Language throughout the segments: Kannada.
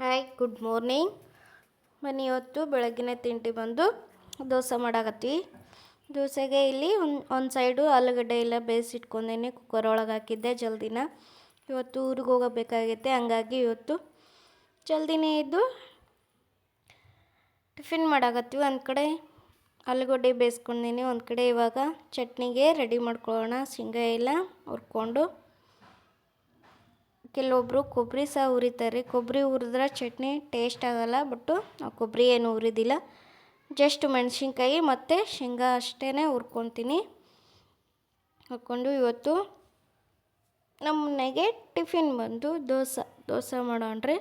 ಹಾಯ್ ಗುಡ್ ಮಾರ್ನಿಂಗ್ ಬನ್ನಿ, ಇವತ್ತು ಬೆಳಗ್ಗಿನ ತಿಂಡಿ ಬಂದು ದೋಸೆ ಮಾಡಾಕತ್ತೀವಿ. ದೋಸೆಗೆ ಇಲ್ಲಿ ಒಂದು ಒಂದು ಸೈಡು ಆಲೂಗಡ್ಡೆ ಎಲ್ಲ ಬೇಯಿಸಿಟ್ಕೊಂಡೇನೆ ಕುಕ್ಕರ್ ಒಳಗೆ ಹಾಕಿದ್ದೆ ಜಲ್ದಿನ. ಇವತ್ತು ಊರಿಗೆ ಹೋಗಬೇಕಾಗೈತೆ, ಹಂಗಾಗಿ ಇವತ್ತು ಜಲ್ದಿನೇ ಇದ್ದು ಟಿಫಿನ್ ಮಾಡಾಕತ್ತೀವಿ. ಒಂದು ಕಡೆ ಆಲೂಗಡ್ಡೆ ಬೇಯಿಸ್ಕೊಂಡೇನೆ, ಒಂದು ಕಡೆ ಇವಾಗ ಚಟ್ನಿಗೆ ರೆಡಿ ಮಾಡ್ಕೊಳ್ಳೋಣ. ಶೇಂಗಾ ಎಲ್ಲ ಹುರ್ಕೊಂಡು. ಕೆಲವೊಬ್ಬರು ಕೊಬ್ಬರಿ ಸಹ ಹುರಿತಾರೆ ಕೊಬ್ಬರಿ ಹುರಿದ್ರೆ ಚಟ್ನಿ ಟೇಸ್ಟ್ ಆಗಲ್ಲ ಬಟ್ಟು ನಾವು ಕೊಬ್ಬರಿ ಏನು ಹುರಿದಿಲ್ಲ ಜಸ್ಟ್ ಮೆಣಸಿನ್ಕಾಯಿ ಮತ್ತು ಶೇಂಗಾ ಅಷ್ಟೇ ಹುರ್ಕೊತೀನಿ. ಹುರ್ಕೊಂಡು ಇವತ್ತು ನಮ್ಮ ಮನೆಗೆ ಟಿಫಿನ್ ಬಂದು ದೋಸೆ ದೋಸೆ ಮಾಡೋಣ್ರಿ.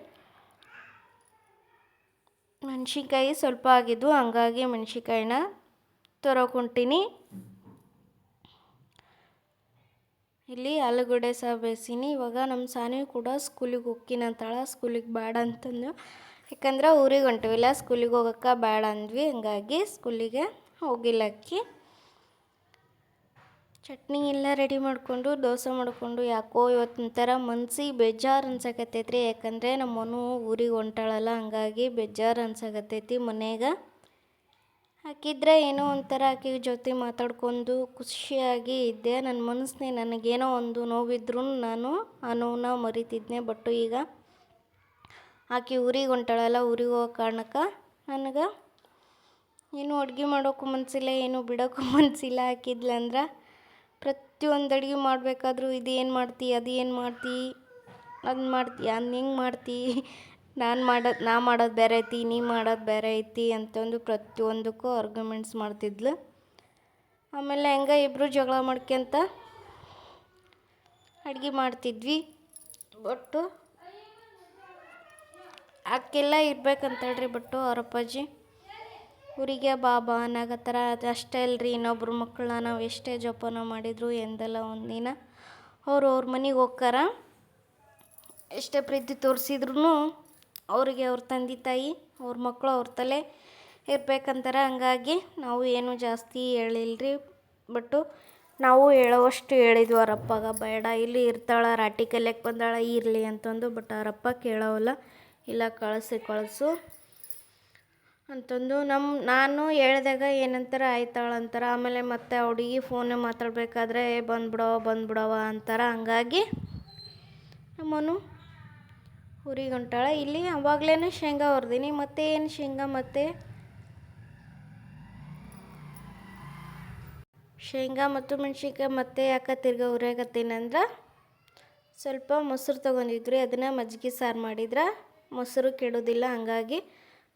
ಮೆಣಸಿನ್ಕಾಯಿ ಸ್ವಲ್ಪ ಆಗಿದ್ದು ಹಂಗಾಗಿ ಮೆಣಸಿನ್ಕಾಯಿನ ತರೋಕೊಂತೀನಿ. ಇಲ್ಲಿ ಆಲೂಗಡ್ಡೆ ಸಹ ಬೇಯಿಸೀನಿ. ಇವಾಗ ನಮ್ಮ ಸಾನಿ ಕೂಡ ಸ್ಕೂಲಿಗೆ ಹೋಗ್ತೀನಂತಾಳ ಸ್ಕೂಲಿಗೆ ಬೇಡ ಅಂತಂದು ಯಾಕಂದ್ರೆ ಊರಿಗೆ ಹೊಂಟಿವಿಲ್ಲ ಸ್ಕೂಲಿಗೆ ಹೋಗೋಕ್ಕೆ ಬೇಡ ಅಂದ್ವಿ. ಹಂಗಾಗಿ ಸ್ಕೂಲಿಗೆ ಹೋಗಿಲ್ಲ ಅಕ್ಕಿ ಚಟ್ನಿ ಎಲ್ಲ ರೆಡಿ ಮಾಡಿಕೊಂಡು, ದೋಸೆ ಮಾಡಿಕೊಂಡು, ಯಾಕೋ ಇವತ್ತು ಒಂಥರ ಮನ್ಸಿಗೆ ಬೇಜಾರು ಅನ್ಸಕತ್ತೈತ್ರಿ. ಯಾಕಂದರೆ ನಮ್ಮನು ಊರಿಗೆ ಹೊಂಟಾಳಲ್ಲ. ಹಂಗಾಗಿ ಬೇಜಾರು ಅನ್ಸಕತ್ತೈತಿ ಮನ್ಯಾಗ. ಹಾಕಿದ್ರೆ ಏನೋ ಒಂಥರ ಆಕೆ ಜೊತೆ ಮಾತಾಡ್ಕೊಂಡು ಖುಷಿಯಾಗಿ ಇದ್ದೆ. ನನ್ನ ಮನಸ್ಸಿನ ನನಗೇನೋ ಒಂದು ನೋವಿದ್ರೂ ನಾನು ಆ ನೋವನ್ನ ಮರಿತಿದ್ದೆ. ಬಟ್ ಈಗ ಆಕೆ ಊರಿಗೆ ಹೊಂಟಾಳಲ್ಲ, ಊರಿಗೆ ಹೋಗೋ ಕಾರಣಕ್ಕೆ ನನಗೆ ಏನು ಅಡುಗೆ ಮಾಡೋಕ್ಕೂ ಮನಸ್ಸಿಲ್ಲ ಏನು ಬಿಡೋಕ್ಕೂ ಮನಸ್ಸಿಲ್ಲ ಹಾಕಿದ್ಲಂದ್ರೆ ಪ್ರತಿಯೊಂದು ಅಡುಗೆ ಮಾಡಬೇಕಾದ್ರೂ ಇದು ಏನು ಮಾಡ್ತಿ, ಅದು ಏನು ಮಾಡ್ತಿ ಅದನ್ನ ಮಾಡ್ತಿ ಅದನ್ನ ಹೆಂಗೆ ಮಾಡ್ತಿ ನಾನು ಮಾಡೋದು, ನಾ ಮಾಡೋದು ಬೇರೆ ಐತಿ, ನೀ ಮಾಡೋದು ಬೇರೆ ಐತಿ ಅಂತಂದು ಪ್ರತಿಯೊಂದಕ್ಕೂ ಆರ್ಗ್ಯುಮೆಂಟ್ಸ್ ಮಾಡ್ತಿದ್ಲು. ಆಮೇಲೆ ಹೆಂಗೆ ಇಬ್ಬರು ಜಗಳ ಮಾಡ್ಕೊಂತ ಅಡುಗೆ ಮಾಡ್ತಿದ್ವಿ. ಒಟ್ಟು ಅಕ್ಕೆಲ್ಲ ಇರ್ಬೇಕಂತೇಳ್ರಿ ಬಟ್ಟು ಅವ್ರ ಅಪ್ಪಾಜಿ. ಊರಿಗೆ ಬಾಬಾ ಥರ ಅದು ಅಷ್ಟೇ ಅಲ್ರಿ, ಇನ್ನೊಬ್ರು ಮಕ್ಕಳನ್ನ ನಾವು ಎಷ್ಟೇ ಜೋಪಾನ ಮಾಡಿದ್ರು ಎಂದಲ್ಲ ಒಂದಿನ ಅವ್ರು ಅವ್ರ ಮನೆಗೆ ಹೋಗ್ತಾರ. ಎಷ್ಟೇ ಪ್ರೀತಿ ತೋರಿಸಿದ್ರು ಅವ್ರಿಗೆ ಅವ್ರ ತಂದೆ ತಾಯಿ, ಅವ್ರ ಮಕ್ಕಳು ಅವ್ರ ತಲೆ ಇರ್ಬೇಕಂತಾರೆ. ಹಂಗಾಗಿ ನಾವು ಏನು ಜಾಸ್ತಿ ಹೇಳಿಲ್ರಿ. ಬಟ್ಟು ನಾವು ಹೇಳೋವಷ್ಟು ಹೇಳಿದ್ವಿ. ಅವರಪ್ಪಗ ಬೇಡ. ಇಲ್ಲಿ ಇರ್ತಾಳೆ, ರಾಟಿ ಕಲಿಯಕ್ಕೆ ಬಂದಾಳ, ಇರಲಿ ಅಂತಂದು. ಬಟ್ ಅವರಪ್ಪ ಕೇಳೋವಲ್ಲ. ಇಲ್ಲ, ಕಳಿಸಿ, ಕಳಿಸು ಅಂತಂದು. ನಮ್ಮ ನಾನು ಹೇಳ್ದಾಗ ಏನಂತಾರೆ ಆಯ್ತಾಳಂತಾರೆ ಆಮೇಲೆ ಮತ್ತೆ ಹುಡುಗಿ ಫೋನೇ ಮಾತಾಡಬೇಕಾದ್ರೆ ಬಂದ್ಬಿಡವ ಬಂದ್ಬಿಡವ ಅಂತಾರೆ. ಹಂಗಾಗಿ ನಮ್ಮನು ಊರಿಗೆ ಹೊಂಟಾಳ ಇಲ್ಲಿ ಅವಾಗಲೇ ಶೇಂಗಾ ಹೊರ್ದೀನಿ. ಮತ್ತೆ ಏನು ಶೇಂಗಾ ಮತ್ತೆ? ಶೇಂಗಾ ಮತ್ತು ಮೆಣ್ಸಿನ್ಕಾಯಿ ಮತ್ತೆ ಯಾಕೆ ತಿರ್ಗಾ ಹುರಿಯಾಕತ್ತೀನಂದ್ರೆ ಸ್ವಲ್ಪ ಮೊಸರು ತೊಗೊಂಡಿದ್ರಿ ಅದನ್ನು ಮಜ್ಜಿಗೆ ಸಾರು ಮಾಡಿದ್ರೆ ಮೊಸರು ಕೆಡೋದಿಲ್ಲ, ಹಂಗಾಗಿ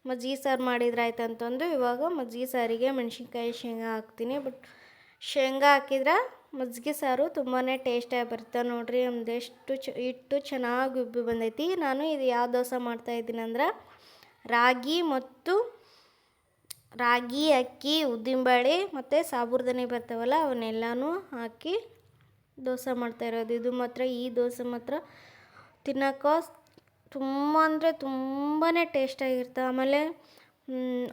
ಮಜ್ಜಿಗೆ ಸಾರು ಮಾಡಿದ್ರೆ ಆಯ್ತು ಅಂತಂದು ಇವಾಗ ಮಜ್ಜಿಗೆ ಸಾರಿಗೆ ಮೆಣಸಿನ್ಕಾಯಿ ಶೇಂಗಾ ಹಾಕ್ತೀನಿ. ಬಟ್ ಶೇಂಗಾ ಹಾಕಿದ್ರೆ ಮಜ್ಜಿಗೆ ಸಾರು ತುಂಬಾ ಟೇಸ್ಟಾಗಿ ಬರುತ್ತೆ ನೋಡಿರಿ. ಒಂದೆಷ್ಟು ಚ ಇಟ್ಟು ಚೆನ್ನಾಗಿ ಉಬ್ಬಿ ಬಂದೈತಿ. ನಾನು ಇದು ಯಾವ ದೋಸೆ ಮಾಡ್ತಾಯಿದ್ದೀನಿ ಅಂದ್ರೆ ರಾಗಿ ಮತ್ತು ರಾಗಿ, ಅಕ್ಕಿ ಉದ್ದಿನಬೇಳೆ ಮತ್ತು ಸಾಬುರ್ದನಿ ಬರ್ತಾವಲ್ಲ, ಅವನ್ನೆಲ್ಲನೂ ಹಾಕಿ ದೋಸೆ ಮಾಡ್ತಾ ಇರೋದು. ಇದು ಮಾತ್ರ ಈ ದೋಸೆ ಮಾತ್ರ ತಿನ್ನೋಕೆ ತುಂಬ ಅಂದರೆ ತುಂಬಾ ಟೇಸ್ಟಾಗಿರ್ತವೆ ಆಮೇಲೆ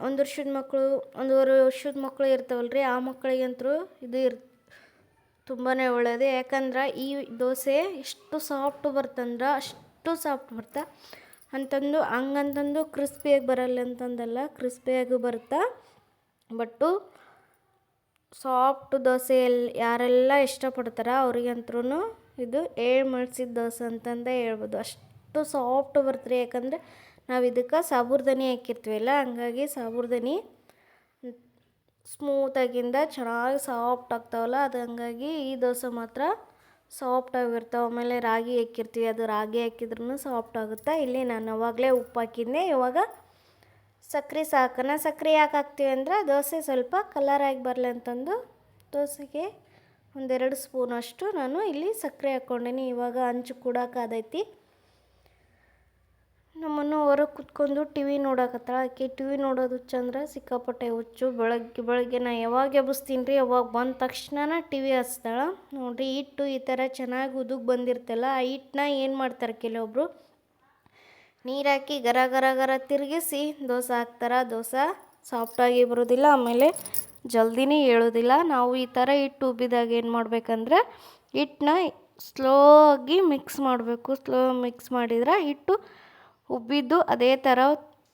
ಒಂದು ವರ್ಷದ ಮಕ್ಕಳು ಒಂದೂವರೆ ವರ್ಷದ ಮಕ್ಕಳು ಇರ್ತಾವಲ್ರಿ, ಆ ಮಕ್ಕಳಿಗಂತೂ ಇದು ಇರ್ ತುಂಬಾ ಒಳ್ಳೆಯದು ಯಾಕಂದ್ರೆ ಈ ದೋಸೆ ಎಷ್ಟು ಸಾಫ್ಟ್ ಬರ್ತಂದ್ರೆ ಅಷ್ಟು ಸಾಫ್ಟ್ ಬರ್ತಾ. ಅಂತಂದು ಹಂಗಂತಂದು ಕ್ರಿಸ್ಪಿಯಾಗಿ ಬರಲ್ಲ ಅಂತಂದಲ್ಲ ಕ್ರಿಸ್ಪಿಯಾಗಿ ಬರುತ್ತೆ ಬಟ್ಟು ಸಾಫ್ಟ್ ದೋಸೆ ಎಲ್ಲಿ ಯಾರೆಲ್ಲ ಇಷ್ಟಪಡ್ತಾರ ಅವ್ರಿಗಂತ್ರೂ ಇದು ಏಳು ಮಳ್ಸಿದ ದೋಸೆ ಅಂತಂದೇ ಹೇಳ್ಬೋದು. ಅಷ್ಟು ಸಾಫ್ಟ್ ಬರ್ತದೆ ಯಾಕಂದರೆ ನಾವು ಇದಕ್ಕೆ ಸಾಬೂರ್ದನಿ ಹಾಕಿರ್ತೀವಲ್ಲ, ಹಂಗಾಗಿ ಸಾಬೂರ್ದನಿ ಸ್ಮೂತಾಗಿಂದ ಚೆನ್ನಾಗಿ ಸಾಫ್ಟ್ ಆಗ್ತಾವಲ್ಲ, ಅದು ಹಂಗಾಗಿ ಈ ದೋಸೆ ಮಾತ್ರ ಸಾಫ್ಟ್ ಆಗಿರ್ತಾವೆ. ಆಮೇಲೆ ರಾಗಿ ಹಾಕಿರ್ತೀವಿ, ಅದು ರಾಗಿ ಹಾಕಿದ್ರೂ ಸಾಫ್ಟ್ ಆಗುತ್ತೆ. ಇಲ್ಲಿ ನಾನು ಅವಾಗಲೇ ಉಪ್ಪು ಹಾಕಿದ್ದೆ ಇವಾಗ ಸಕ್ಕರೆ ಸಾಕನ ಸಕ್ಕರೆ ಯಾಕೆ ಹಾಕ್ತೀವಿ ಅಂದರೆ ದೋಸೆ ಸ್ವಲ್ಪ ಕಲರಾಗಿ ಬರಲಿ ಅಂತಂದು ದೋಸೆಗೆ ಒಂದೆರಡು ಸ್ಪೂನಷ್ಟು ನಾನು ಇಲ್ಲಿ ಸಕ್ಕರೆ ಹಾಕ್ಕೊಂಡೀನಿ. ಇವಾಗ ಹಂಚು ಕೂಡ ಕಾದೈತಿ. ನಮ್ಮನ್ನು ಹೊರಗೆ ಕುತ್ಕೊಂಡು ಟಿ ವಿ ನೋಡಕತ್ತಾಳ ಆಕೆ ಟಿ ವಿ ನೋಡೋದು ಚಂದ್ರ, ಸಿಕ್ಕಾಪಟ್ಟೆ ಹುಚ್ಚು. ಬೆಳಗ್ಗೆ ಬೆಳಗ್ಗೆ ನಾ ಯಾವಾಗ ಎಬ್ಬಿಸ್ತೀನಿ ರೀ? ಅವಾಗ ಬಂದ ತಕ್ಷಣ ಟಿ ವಿ ಹಚ್ತಾಳ. ನೋಡಿರಿ, ಹಿಟ್ಟು ಈ ಥರ ಚೆನ್ನಾಗಿ ಉದುಗ್ ಬಂದಿರ್ತಲ್ಲ, ಆ ಹಿಟ್ಟನ್ನ ಏನು ಮಾಡ್ತಾರೆ ಕೆಲವೊಬ್ಬರು ನೀರಾಕಿ ಗರ ಗರ ಗರ ತಿರುಗಿಸಿ ದೋಸೆ ಹಾಕ್ತಾರೆ. ದೋಸೆ ಸಾಫ್ಟಾಗಿ ಬರೋದಿಲ್ಲ, ಆಮೇಲೆ ಜಲ್ದಿನೇ ಹೇಳೋದಿಲ್ಲ. ನಾವು ಈ ಥರ ಹಿಟ್ಟು ಉಬ್ಬಿದಾಗ ಏನು ಮಾಡಬೇಕಂದ್ರೆ, ಹಿಟ್ಟನ್ನ ಸ್ಲೋ ಆಗಿ ಮಿಕ್ಸ್ ಮಾಡಬೇಕು. ಸ್ಲೋ ಮಿಕ್ಸ್ ಮಾಡಿದ್ರೆ ಹಿಟ್ಟು ಉಬ್ಬಿದ್ದು ಅದೇ ಥರ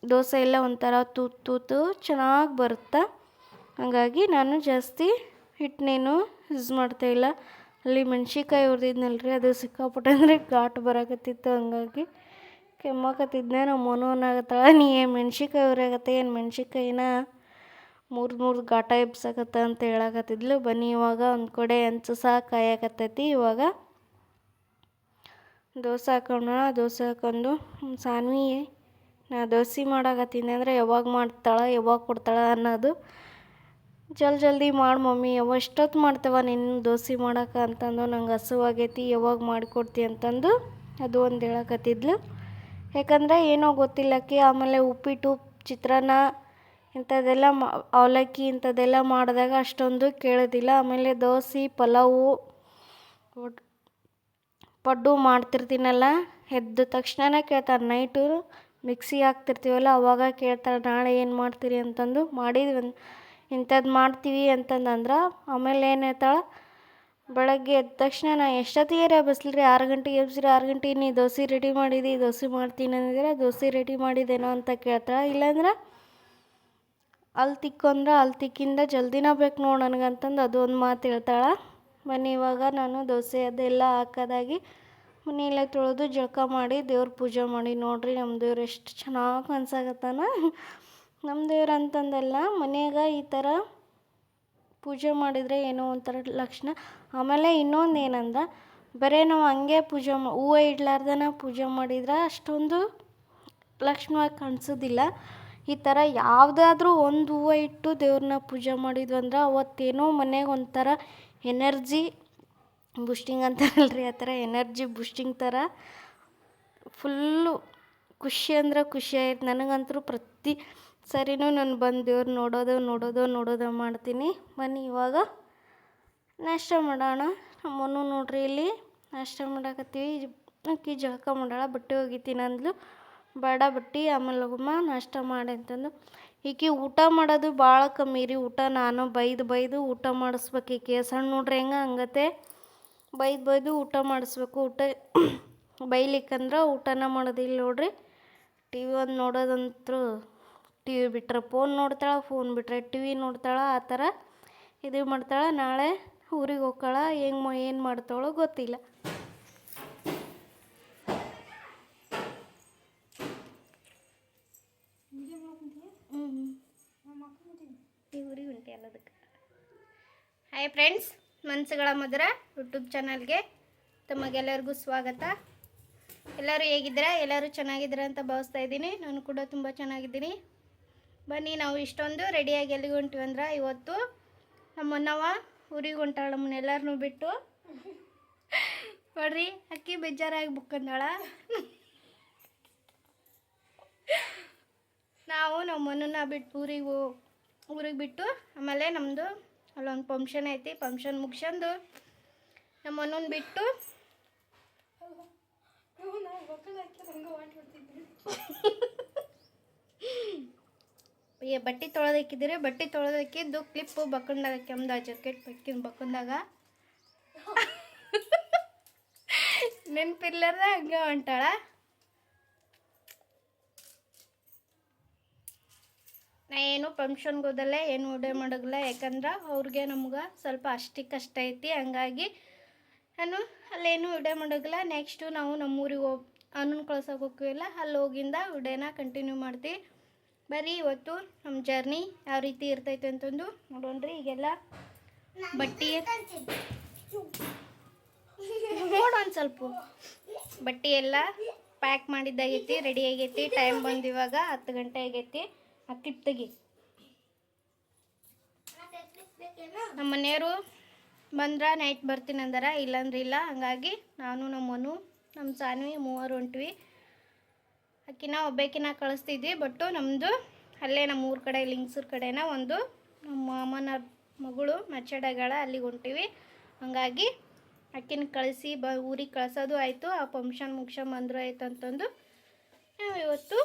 ದೋಸೆ ಎಲ್ಲ ಒಂಥರ ತೂತು ತೂತು ಚೆನ್ನಾಗಿ ಬರುತ್ತೆ? ಹಾಗಾಗಿ ನಾನು ಜಾಸ್ತಿ ಹಿಟ್ಟನ್ನೇನು ಯೂಸ್ ಮಾಡ್ತಾಯಿಲ್ಲ ಅಲ್ಲಿ ಮೆಣ್ಸಿಕಾಯಿ ಹುರಿದಿದ್ನಲ್ಲ ರೀ, ಅದು ಸಿಕ್ಕಾಪಟ್ಟೆ ಅಂದರೆ ಘಾಟ್ ಬರಾಕತ್ತಿತ್ತು ಹಂಗಾಗಿ. ಕೆಮ್ಮಕತ್ತಿದ್ದೆ ನಮ್ಮ ಮನು ಅನ್ನಾಗತ್ತಾಳ ನೀ ಏನು ಮೆಣ್ಸಿಕಾಯಿ ಹುರಿಯಾಗತ್ತೆ ಏನು ಮೆಣ್ಸಿಕಾಯಿನ ಮೂರು ಮೂರು ಘಾಟ ಎಬ್ಸಾಕತ್ತ ಅಂತ ಹೇಳಕತ್ತಿದ್ಲು. ಬನ್ನಿ ಇವಾಗ ಒಂದು ಕಡೆ ಹಂಚು ಸಹ ಕಾಯಕತ್ತೈತಿ. ಇವಾಗ ದೋಸೆ ಹಾಕೊಂಡೋಣ ದೋಸೆ ಹಾಕೊಂಡು ಸಾನ್ವಿ ನಾ ದೋಸೆ ಮಾಡಾಕತ್ತೀನಿ ಅಂದರೆ ಯಾವಾಗ ಮಾಡ್ತಾಳೆ, ಯಾವಾಗ ಕೊಡ್ತಾಳೆ ಅನ್ನೋದು ಜಲ್ ಜಲ್ದಿ ಮಾಡಿ ಮಮ್ಮಿ. ಯಾವ ಎಷ್ಟೊತ್ತು ಮಾಡ್ತೇವ ನಿನ್ನ ದೋಸೆ ಮಾಡೋಕೆ ಅಂತಂದು ನಂಗೆ ಹಸುವಾಗೈತಿ, ಯಾವಾಗ ಮಾಡಿಕೊಡ್ತಿ ಅಂತಂದು ಅದು ಒಂದು ಹೇಳಕತ್ತಿದ್ಲು. ಯಾಕಂದರೆ ಏನೋ ಗೊತ್ತಿಲ್ಲಕ್ಕೆ ಆಮೇಲೆ ಉಪ್ಪಿಟ್ಟು, ಚಿತ್ರಾನ್ನ ಇಂಥದ್ದೆಲ್ಲ ಮಾ, ಅವಲಕ್ಕಿ ಇಂಥದ್ದೆಲ್ಲ ಮಾಡಿದಾಗ ಅಷ್ಟೊಂದು ಕೇಳೋದಿಲ್ಲ. ಆಮೇಲೆ ದೋಸೆ, ಪಲಾವು ಪಡ್ಡು ಮಾಡ್ತಿರ್ತೀನಲ್ಲ, ಎದ್ದ ತಕ್ಷಣನೇ ಕೇಳ್ತಾರೆ, ನೈಟು ಮಿಕ್ಸಿ ಹಾಕ್ತಿರ್ತೀವಲ್ಲ, ಅವಾಗ ಕೇಳ್ತಾರೆ, ನಾಳೆ ಏನು ಮಾಡ್ತೀರಿ? ಅಂತಂದು ಮಾಡಿದ್ವಿ. ಇಂಥದ್ದು ಮಾಡ್ತೀವಿ ಅಂತಂದಂದ್ರೆ, ಆಮೇಲೆ ಏನು ಹೇಳ್ತಾಳೆ, ಬೆಳಗ್ಗೆ ಎದ್ದ ತಕ್ಷಣ ನಾ ಎಷ್ಟೊತ್ತಿಗೆ ರೀ ಬಿಸ್ಲಿರಿ? ಆರು ಗಂಟೆಗೆ ಎಬ್ಸಿರಿ, ಆರು ಗಂಟೆಗೆ ನೀ ದೋಸೆ ರೆಡಿ ಮಾಡಿದಿ, ದೋಸೆ ಮಾಡ್ತೀನಿ ಅಂದಿದ್ರೆ ದೋಸೆ ರೆಡಿ ಮಾಡಿದೇನೋ ಅಂತ ಕೇಳ್ತಾಳೆ. ಇಲ್ಲಾಂದ್ರೆ ಅಲ್ಲಿ ತಿಕ್ಕೊಂದ್ರೆ ಅಲ್ಲಿ ತಿಕ್ಕಿಂದ ಜಲ್ದಿನ ಬೇಕು ನೋಡು ನನಗಂತಂದು ಅದು ಒಂದು ಮಾತು ಹೇಳ್ತಾಳೆ. ಬನ್ನಿ, ಇವಾಗ ನಾನು ದೋಸೆ ಅದೆಲ್ಲ ಹಾಕೋದಾಗಿ ಮನೆಯೆಲ್ಲ ತೊಳೆದು ಜಳಕ ಮಾಡಿ ದೇವ್ರ ಪೂಜೆ ಮಾಡಿ. ನೋಡ್ರಿ, ನಮ್ಮ ದೇವ್ರು ಎಷ್ಟು ಚೆನ್ನಾಗಿ ಅನ್ಸಾಕತ್ತಾನ ನಮ್ಮ ದೇವ್ರು ಅಂತಂದಲ್ಲ, ಮನೆಯಾಗ ಈ ಥರ ಪೂಜೆ ಮಾಡಿದರೆ ಏನೋ ಒಂಥರ ಲಕ್ಷಣ. ಆಮೇಲೆ ಇನ್ನೊಂದು ಏನಂದ್ರೆ ಬರೀ ನಾವು ಹಂಗೆ ಪೂಜೆ ಮಾ, ಹೂವು ಇಡ್ಲಾರ್ದನ ಪೂಜೆ ಮಾಡಿದ್ರೆ ಅಷ್ಟೊಂದು ಲಕ್ಷಣವಾಗಿ ಕಾಣಿಸೋದಿಲ್ಲ. ಈ ಥರ ಯಾವುದಾದ್ರೂ ಒಂದು ಹೂವು ಇಟ್ಟು ದೇವ್ರನ್ನ ಪೂಜೆ ಮಾಡಿದ್ವು ಅಂದ್ರೆ ಅವತ್ತೇನೋ ಮನೆಗೆ ಒಂಥರ ಎನರ್ಜಿ ಬೂಸ್ಟಿಂಗ್ ಅಂತಾರಲ್ರಿ ಆ ಥರ ಎನರ್ಜಿ ಬೂಸ್ಟಿಂಗ್ ಥರ ಫುಲ್ಲು ಖುಷಿ ಅಂದ್ರೆ ಖುಷಿ ಆಯ್ತು. ನನಗಂತೂ ಪ್ರತಿ ಸರಿನೂ ನಾನು ಬಂದು ದೇವ್ರು ನೋಡೋದು ನೋಡೋದು ನೋಡೋದು ಮಾಡ್ತೀನಿ. ಬನ್ನಿ, ಇವಾಗ ನಾಷ್ಟ ಮಾಡೋಣ. ನಮ್ಮನ್ನು ನೋಡ್ರಿ ಇಲ್ಲಿ. ನಾಷ್ಟ ಮಾಡಾಕತ್ತೀವಿ. ಅಕ್ಕಿ ಜಳಕ ಮಾಡೋಣ ಬಟ್ಟೆ ಒಗಿತೀನಿ ಅಂದ್ಲು. ಬೇಡ ಬಿಟ್ಟು ಆಮೇಲೆ ಹೋಗಮ್ಮ ನಾಷ್ಟ ಮಾಡಿ ಅಂತಂದು ಈಕೆ ಊಟ ಮಾಡೋದು ಭಾಳ ಕಮ್ಮಿ ರೀ. ಊಟ ನಾನು ಬೈದು ಬೈದು ಊಟ ಮಾಡಿಸ್ಬೇಕು ಈಕೆ. ಸಣ್ಣ ನೋಡ್ರಿ ಹೆಂಗೆ ಹಂಗತೆ? ಬೈದು ಬೈದು ಊಟ ಮಾಡಿಸ್ಬೇಕು. ಊಟ ಬೈಲಿಕ್ಕಂದ್ರೆ ಊಟನ ಮಾಡೋದಿಲ್ಲ ನೋಡ್ರಿ. ಟಿ ವಿ ಒಂದು ನೋಡೋದಂತೂ ಟಿ ವಿ ಬಿಟ್ರೆ ಫೋನ್ ನೋಡ್ತಾಳೆ, ಫೋನ್ ಬಿಟ್ರೆ ಟಿ ವಿ ನೋಡ್ತಾಳೆ, ಆ ಥರ ಇದು ಮಾಡ್ತಾಳೆ. ನಾಳೆ ಊರಿಗೆ ಹೋಗ್ತಾಳೆ. ಹೆಂಗೆ ಏನು ಮಾಡ್ತಾಳೋ ಗೊತ್ತಿಲ್ಲ. ಅನ್ನೋದಕ್ಕೆ ಹಾಯ್ ಫ್ರೆಂಡ್ಸ್ ಮನ್ಸುಗಳ ಮಧುರ ಯೂಟ್ಯೂಬ್ ಚಾನಲ್ಗೆ ತಮಗೆಲ್ಲರಿಗೂ ಸ್ವಾಗತ. ಎಲ್ಲರೂ ಹೇಗಿದ್ದೀರಾ? ಎಲ್ಲರೂ ಚೆನ್ನಾಗಿದ್ದೀರಾ ಅಂತ ಭಾವಿಸ್ತಾ ಇದ್ದೀನಿ. ನಾನು ಕೂಡ ತುಂಬ ಚೆನ್ನಾಗಿದ್ದೀನಿ. ಬನ್ನಿ, ನಾವು ಇಷ್ಟೊಂದು ರೆಡಿಯಾಗಿ ಎಲ್ಲಿಗೆ ಹೊಂಟಿವಿ ಅಂದ್ರೆ ಇವತ್ತು ನಮ್ಮನ್ನವ ಊರಿಗೆ ಹೊಂಟಾಳ ನಮ್ಮನ್ನೆಲ್ಲರನ್ನೂ ಬಿಟ್ಟು. ನೋಡ್ರಿ, ಅಕ್ಕಿ ಬೇಜಾರಾಗಿ ಬುಕ್ಕಂದಾಳ. ನಾವು ಬಿಟ್ಟು ಊರಿಗೆ ಊರಿಗೆ ಬಿಟ್ಟು ಆಮೇಲೆ ನಮ್ಮದು ಅಲ್ಲೊಂದು ಫಂಕ್ಷನ್ ಐತಿ. ಫಂಕ್ಷನ್ ಮುಗಿಸ್ಕೊಂಡು ನಮ್ಮನ್ನೊಂದು ಬಿಟ್ಟು ಏ, ಬಟ್ಟೆ ತೊಳೋದಕ್ಕಿದ್ದೀರಿ ಬಟ್ಟೆ ತೊಳೋದಕ್ಕಿದ್ದು ಕ್ಲಿಪ್ಪು ಬಕ್ಕಂಡಾಗ ಕೆಮ್ದ ಜಾಕೆಟ್ ಬಕ್ಕಿನ ಬಕ್ಕಂದಾಗ. ನೆನಪಿರ್ಲಾರ್ದ ಹಂಗೆ ಹೊಂಟಾಳ? ಏನು ಫಂಕ್ಷನ್ಗೆ ಹೋದಲ್ಲ ಏನು ಉಡೆ ಮಾಡೋಗಿಲ್ಲ ಯಾಕಂದ್ರೆ ಅವ್ರಿಗೆ ನಮ್ಗೆ ಸ್ವಲ್ಪ ಅಷ್ಟಕ್ಕಷ್ಟ ಐತಿ. ಹಂಗಾಗಿ ನಾನು ಅಲ್ಲೇನು ಉಡೆ ಮಾಡೋಗಿಲ್ಲ ನೆಕ್ಸ್ಟು ನಾವು ನಮ್ಮೂರಿಗೆ ಹೋಗಿ ಅಣ್ಣನ ಕಳ್ಸೋಕೆ ಹೋಗ್ತೀವಿಲ್ಲ, ಅಲ್ಲಿ ಹೋಗಿಂದ ಉಡೆನ ಕಂಟಿನ್ಯೂ ಮಾಡ್ತೀವಿ ಬರೀ ಇವತ್ತು ನಮ್ಮ ಜರ್ನಿ ಯಾವ ರೀತಿ ಇರ್ತೈತೆ ಅಂತಂದು ನೋಡೋಣ್ರಿ ಈಗೆಲ್ಲ. ಬಟ್ಟೆ ನೋಡೋಣ ಸ್ವಲ್ಪ. ಬಟ್ಟೆ ಎಲ್ಲ ಪ್ಯಾಕ್ ಮಾಡಿದ್ದಾಗೈತಿ ರೆಡಿ ಆಗೈತಿ. ಟೈಮ್ ಬಂದಿವಾಗ ಹತ್ತು ಗಂಟೆ ಆಗೈತಿ. ಅಕ್ಕಿಟ್ ತೆಗಿ. ನಮ್ಮ ಮನೆಯವರು ಬಂದ್ರೆ ನೈಟ್ ಬರ್ತೀನಿ ಅಂದಾರ ಇಲ್ಲಾಂದ್ರೆ ಇಲ್ಲ. ಹಂಗಾಗಿ ನಾನು ನಮ್ಮನು ನಮ್ಮ ಸಾನ್ವಿ ಮೂವರು ಹೊಂಟ್ವಿ. ಅಕ್ಕಿನ ಒಬ್ಬಾಕಿನ ಕಳಿಸ್ತಿದ್ವಿ ಬಟ್ಟು ನಮ್ಮದು ಅಲ್ಲೇ ನಮ್ಮ ಊರ ಕಡೆ ಲಿಂಗ್ಸೂರ್ ಕಡೆನ ಒಂದು ನಮ್ಮ ಮಾಮನ ಮಗಳು ಮಚ್ಚಡಗಳ ಅಲ್ಲಿಗೆ ಹೊಂಟಿವಿ. ಹಂಗಾಗಿ ಅಕ್ಕಿನ ಕಳಿಸಿ ಬ ಊರಿಗೆ ಕಳ್ಸೋದು ಆಯಿತು. ಆ ಫಂಕ್ಷನ್ ಬಂದರೂ ಆಯ್ತು ಅಂತಂದು ನಾವು ಇವತ್ತು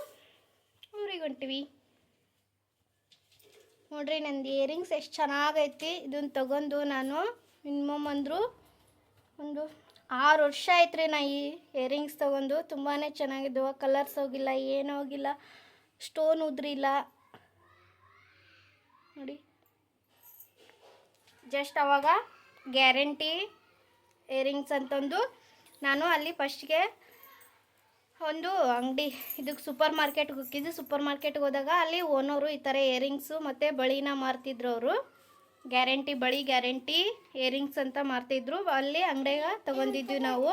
ಊರಿಗೆ ಹೊಂಟಿವಿ. ನೋಡ್ರಿ, ನಂದು ಇಯರಿಂಗ್ಸ್ ಎಷ್ಟು ಚೆನ್ನಾಗೈತಿ. ಇದನ್ನು ತಗೊಂಡು ನಾನು ಮಿನಿಮಮ್ ಅಂದರು ಒಂದು ಆರು ವರ್ಷ ಆಯ್ತು ರೀ ನಾ ಈ ಇಯರಿಂಗ್ಸ್ ತೊಗೊಂಡು. ತುಂಬಾ ಚೆನ್ನಾಗಿದ್ದವು. ಕಲರ್ಸ್ ಹೋಗಿಲ್ಲ, ಏನೂ ಹೋಗಿಲ್ಲ. ಸ್ಟೋನ್ ಉದ್ರಿಲ್ಲ. ನೋಡಿ. ಜಸ್ಟ್ ಅವಾಗ ಗ್ಯಾರಂಟಿ ಇಯರಿಂಗ್ಸ್ ಅಂತಂದು ನಾನು ಅಲ್ಲಿ ಫಸ್ಟ್ಗೆ ಒಂದು ಅಂಗಡಿ, ಇದಕ್ಕೆ ಸೂಪರ್ ಮಾರ್ಕೆಟ್ಗೆ ಹೋಗಿದ್ದು ಸೂಪರ್ ಮಾರ್ಕೆಟ್ಗೆ ಹೋದಾಗ ಅಲ್ಲಿ ಓನರು ಈ ಥರ ಇಯರಿಂಗ್ಸು ಮತ್ತು ಬಳಿನ ಮಾರ್ತಿದ್ರು ಅವರು. ಗ್ಯಾರಂಟಿ ಬಳಿ ಗ್ಯಾರಂಟಿ ಇಯರಿಂಗ್ಸ್ ಅಂತ ಮಾರ್ತಿದ್ರು. ಅಲ್ಲಿ ಅಂಗಡಿಗೆ ತಗೊಂಡಿದ್ವಿ ನಾವು.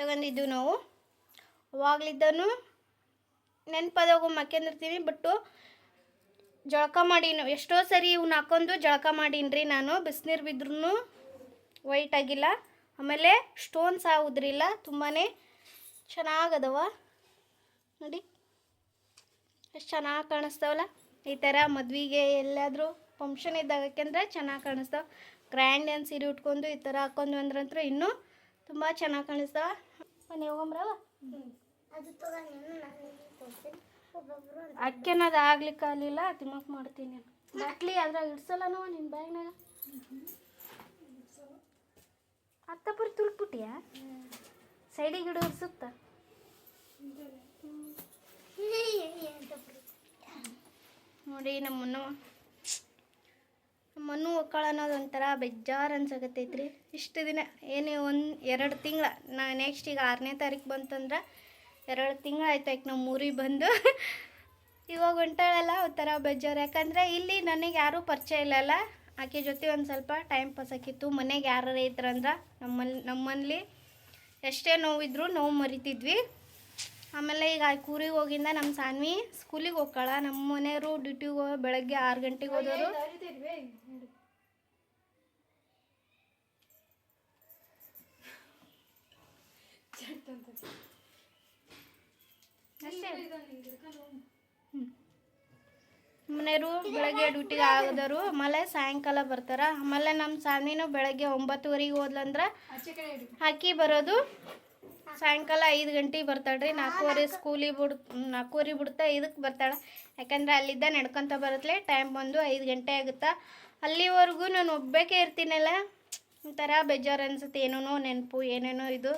ತಗೊಂಡಿದ್ವಿ ನಾವು. ಅವಾಗ್ಲಿದ್ದನು ನೆನಪದಾಗ ಮಕ್ಕಂದಿರ್ತೀವಿ ಬಟ್ಟು ಜಳಕ ಮಾಡೀನಿ, ಎಷ್ಟೋ ಸರಿ ಇವ್ನ ಹಾಕೊಂಡು ಜಳಕ ಮಾಡೀನಿ ನಾನು. ಬಿಸಿನೀರು ಬಿದ್ರೂ ವೈಟ್ ಆಗಿಲ್ಲ. ಆಮೇಲೆ ಸ್ಟೋನ್ಸ್ ಆಗುದ್ರಿಲ್ಲ ತುಂಬಾ ಚೆನ್ನಾಗದವ. ನೋಡಿ ಎಷ್ಟು ಚೆನ್ನಾಗಿ ಕಾಣಿಸ್ತಾವಲ್ಲ? ಈ ಥರ ಮದುವೆಗೆ ಎಲ್ಲಾದರೂ ಫಂಕ್ಷನ್ ಇದ್ದಾಗಂದ್ರೆ ಚೆನ್ನಾಗಿ ಕಾಣಿಸ್ತಾವೆ. ಗ್ರ್ಯಾಂಡ್ ಏನು ಸೀರೆ ಉಟ್ಕೊಂಡು ಈ ಥರ ಹಾಕೊಂಡು ಅಂದ್ರಂತೂ ಇನ್ನೂ ತುಂಬ ಚೆನ್ನಾಗಿ ಕಾಣಿಸ್ತಾವ. ಮನೆ ಹೋಗಂಬ್ರವ ಅಕ್ಕನದು ಆಗ್ಲಿಕ್ಕೆ ಆಗಲಿಲ್ಲ ತಿಮ್ಮಕ್ಕೆ ಮಾಡ್ತೀನಿ ಬಾಟ್ಲಿ ಅದ್ರಾಗ ಇಡ್ಸಲ್ಲ ನಾವು ನಿನ್ನ ಬ್ಯಾಗ್ನಾಗ ಅತ್ತಪರಿ ತುಳ್ಕ್ಬಿಟ್ಟಿಯಾ ಸೈಡಿಗೆ ಗಿಡ ಸುತ್ತ? ನೋಡಿ ನಮ್ಮನ್ನು ನಮ್ಮನ್ನು ಒಕ್ಕಳ ಅನ್ನೋದು ಒಂಥರ ಬೇಜಾರು ಅನ್ಸಕತ್ತೈತ್ರಿ. ಇಷ್ಟು ದಿನ, ಏನೇ ಒಂದು ಎರಡು ತಿಂಗಳ, ನಾ ನೆಕ್ಸ್ಟ್ ಈಗ ಆರನೇ ತಾರೀಕು ಬಂತಂದ್ರೆ ಎರಡು ತಿಂಗಳು ಆಯ್ತು ಆಯ್ತು ನಮ್ಮ ಊರಿಗೆ ಬಂದು. ಇವಾಗ ಹೊಂಟಾಳಲ್ಲ ಒಂಥರ ಬೇಜಾರು. ಯಾಕಂದರೆ ಇಲ್ಲಿ ನನಗೆ ಯಾರೂ ಪರಿಚಯ ಇಲ್ಲಲ್ಲ. ಆಕೆ ಜೊತೆ ಒಂದು ಸ್ವಲ್ಪ ಟೈಮ್ ಪಾಸ್ ಆಕಿತ್ತು ಮನೆಗೆ ಯಾರು ಇದ್ರಂದ್ರೆ ನಮ್ಮಲ್ಲಿ ನಮ್ಮಲ್ಲಿ ಎಷ್ಟೇ ನೋವಿದ್ರು ನೋವು ಮರಿತಿದ್ವಿ. ಆಮೇಲೆ ಈಗ ಕೂರಿಗೆ ಹೋಗಿಂದ ನಮ್ಮ ಸಾನ್ವಿ ಸ್ಕೂಲಿಗೆ ಹೋಗ್ಕಳ. ನಮ್ಮ ಮನೆಯವರು ಡ್ಯೂಟಿಗೆ ಹೋಗೋ ಬೆಳಗ್ಗೆ ಆರು ಗಂಟೆಗೆ ಹೋದವರು ಅಷ್ಟೇ. ಮನೆಯವರು ಬೆಳಗ್ಗೆ ಡ್ಯೂಟಿಗೆ ಆಗದವರು ಆಮೇಲೆ ಸಾಯಂಕಾಲ ಬರ್ತಾರ. ಆಮೇಲೆ ನಮ್ಮ ಸಾನಿನೂ ಬೆಳಗ್ಗೆ ಒಂಬತ್ತುವರೆಗೆ ಹೋದ್ಲಂದ್ರೆ ಹಾಕಿ ಬರೋದು. ಸಾಯಂಕಾಲ ಐದು ಗಂಟೆಗೆ ಬರ್ತಾಳ್ರಿ. ನಾಲ್ಕೂವರೆ ಸ್ಕೂಲಿಗೆ ಬಿಡ್ ನಾಲ್ಕೂವರೆ ಬಿಡ್ತಾ ಇದಕ್ಕೆ ಬರ್ತಾಳೆ. ಯಾಕಂದ್ರೆ ಅಲ್ಲಿದ್ದ ನಡ್ಕೊತ ಬರತ್ಲೆ ಟೈಮ್ ಬಂದು ಐದು ಗಂಟೆ ಆಗುತ್ತಾ. ಅಲ್ಲಿವರೆಗೂ ನಾನು ಒಬ್ಬಾಕೆ ಇರ್ತೀನಲ್ಲ. ಒಂಥರ ಬೇಜಾರು ಅನ್ಸುತ್ತೆ. ಏನೇನೋ ನೆನಪು, ಏನೇನೋ ಇದು.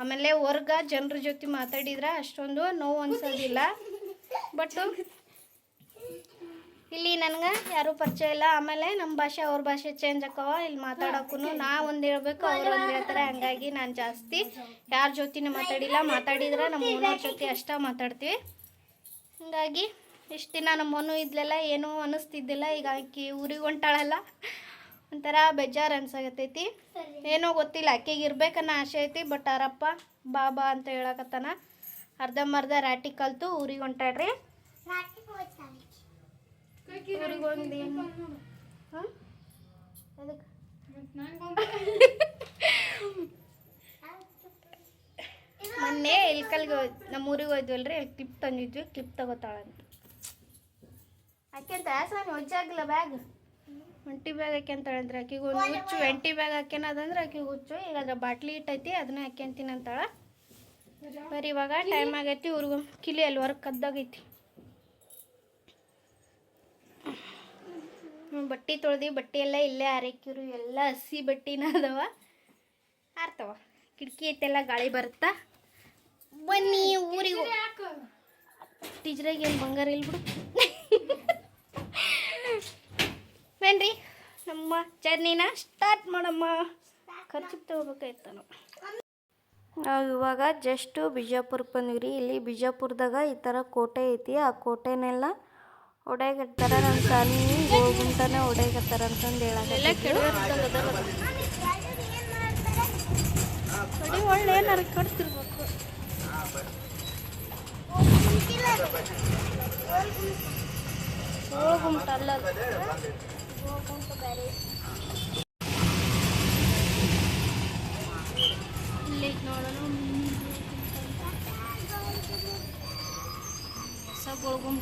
ಆಮೇಲೆ ಹೊರ್ಗ ಜನರ ಜೊತೆ ಮಾತಾಡಿದ್ರೆ ಅಷ್ಟೊಂದು ನೋವು ಅನ್ಸೋದಿಲ್ಲ. ಬಟ್ಟು ಇಲ್ಲಿ ನನಗೆ ಯಾರೂ ಪರಿಚಯ ಇಲ್ಲ. ಆಮೇಲೆ ನಮ್ಮ ಭಾಷೆ, ಅವ್ರ ಭಾಷೆ ಚೇಂಜ್ ಆಕವ. ಇಲ್ಲಿ ಮಾತಾಡೋಕ್ಕೂ ನಾ ಒಂದು ಹೇಳ್ಬೇಕು, ಅವ್ರು ಒಂದು ಹೇಳ್ತಾರೆ. ಹಂಗಾಗಿ ನಾನು ಜಾಸ್ತಿ ಯಾರ ಜೊತೆನೂ ಮಾತಾಡಿಲ್ಲ. ಮಾತಾಡಿದ್ರೆ ನಮ್ಮ ಓನರ್ ಜೊತೆ ಅಷ್ಟೇ ಮಾತಾಡ್ತೀವಿ. ಹಂಗಾಗಿ ಇಷ್ಟು ದಿನ ನಮ್ಮ ಮೊನು ಇದ್ಲೆಲ್ಲ ಏನೂ ಅನ್ನಿಸ್ತಿದ್ದಿಲ್ಲ ಈಗ ಆಕಿ ಊರಿಗೆ ಹೊಂಟಾಳಲ್ಲ. ಒಂಥರ ಬೇಜಾರು ಅನ್ಸಾಗತ್ತೈತಿ ಏನೋ ಗೊತ್ತಿಲ್ಲ. ಆಕೆಗೆ ಇರ್ಬೇಕನ್ನೋ ಆಸೆ ಐತಿ. ಬಟ್ ಅರಪ್ಪ, ಬಾಬಾ ಅಂತ ಹೇಳಕತ್ತಾನ. ಅರ್ಧಂಬರ್ಧ ರಾಟಿ ಕಲ್ತು ಊರಿಗೆ ಹೊಂಟಾಡ್ರಿ ಹಾಂ ಅದಕ್ಕೆ ಮೊನ್ನೆ ಇಲ್ಕಲ್ಗೆ ಹೋದ್ ನಮ್ಮ ಊರಿಗೆ ಹೋದ್ವಲ್ರಿ ಅಲ್ಲಿ ಕ್ಲಿಪ್ ತಂದಿದ್ವಿ ಕ್ಲಿಪ್ ತಗೋತಾಳಂತ. ಆಕೆಂತ ಸ್ವಾಮಿ ಆಗಿಲ್ಲ ಬ್ಯಾಗ್ ಒಂಟಿ ಬ್ಯಾಗ್ ಹಾಕ್ಯಂತಾಳೆ ಅಂದ್ರೆ ಆಕಿಗೆ ಒಂದು ಹುಚ್ಚು ಎಂಟಿ ಬ್ಯಾಗ್ ಹಾಕ್ಯನದಂದ್ರೆ ಆಕಿಗೆ ಹುಚ್ಚು. ಈಗ ಅದ್ರ ಬಾಟ್ಲಿ ಇಟ್ಟೈತಿ ಅದನ್ನ ಹಾಕ್ಯಂತೀನಿ ಅಂತಾಳ. ಬರೀ ಇವಾಗ ಟೈಮ್ ಆಗೈತಿ ಊರಿಗೆ ಕಿಲಿ ಅಲ್ಲಿ ಹೊರಗೆ ಕದ್ದಾಗೈತಿ. ಬಟ್ಟೆ ತೊಳ್ದು, ಬಟ್ಟೆ ಎಲ್ಲ ಇಲ್ಲೇ ಆರೈಕಿರು ಎಲ್ಲ ಹಸಿ ಬಟ್ಟಿನ ಅದಾವ. ಆರ್ತವ. ಕಿಟಕಿ ಐತೆಲ್ಲ ಗಾಳಿ ಬರುತ್ತಾ ಬನ್ನಿ ಊರಿಗೆ ಟೀಚರಾಗಿ ಏನು ಬಂಗಾರ ಬಿಡು. ಬನ್ರಿ ನಮ್ಮ ಜರ್ನಿನ ಸ್ಟಾರ್ಟ್ ಮಾಡಮ್ಮ. ಖರ್ಚು ತಗೋಬೇಕಾಯ್ತು ನಾವು. ನಾವು ಇವಾಗ ಜಸ್ಟು ಬಿಜಾಪುರಕ್ಕೆ ಬಂದ್ವಿ ಇಲ್ಲಿ ಬಿಜಾಪುರದಾಗ ಈ ಥರ ಕೋಟೆ ಐತಿ. ಆ ಕೋಟೆನೆಲ್ಲ ಹೊಡೆಯಕತ್ತಾರ ನಮ್ಮ ಸಾಲಿ ಹೋಗುಂತಾನೆ ಹೊಡೆಯಕತ್ತಾರ ಅಂತಂದು ಹೇಳಕ್ಕೆ ಒಳ್ಳೆ ಏನಾರು ಕಟ್ತಿರ್ಬೇಕು ಅದು. ಗೋಗುಂಟ ಬೇರೆ ನೋಡೋಣ ಹೊಸ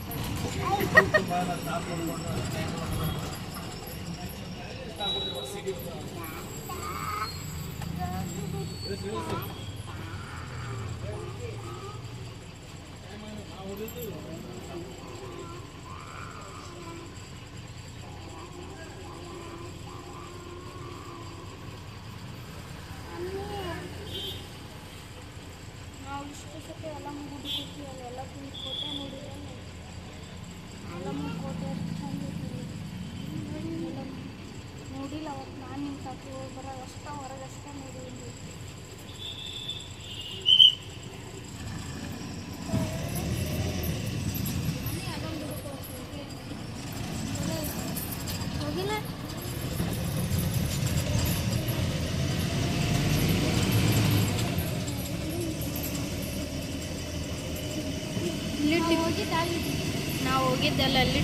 ಸಾಕಿ ಹೋಗಿ ಬರೋ ಅಷ್ಟ ಹೊರಗೆ ಅಷ್ಟೇ ಅಲ್ಲಿ. ನಾವು ಹೋಗಿದ್ದಲ್ಲ ಅಲ್ಲಿ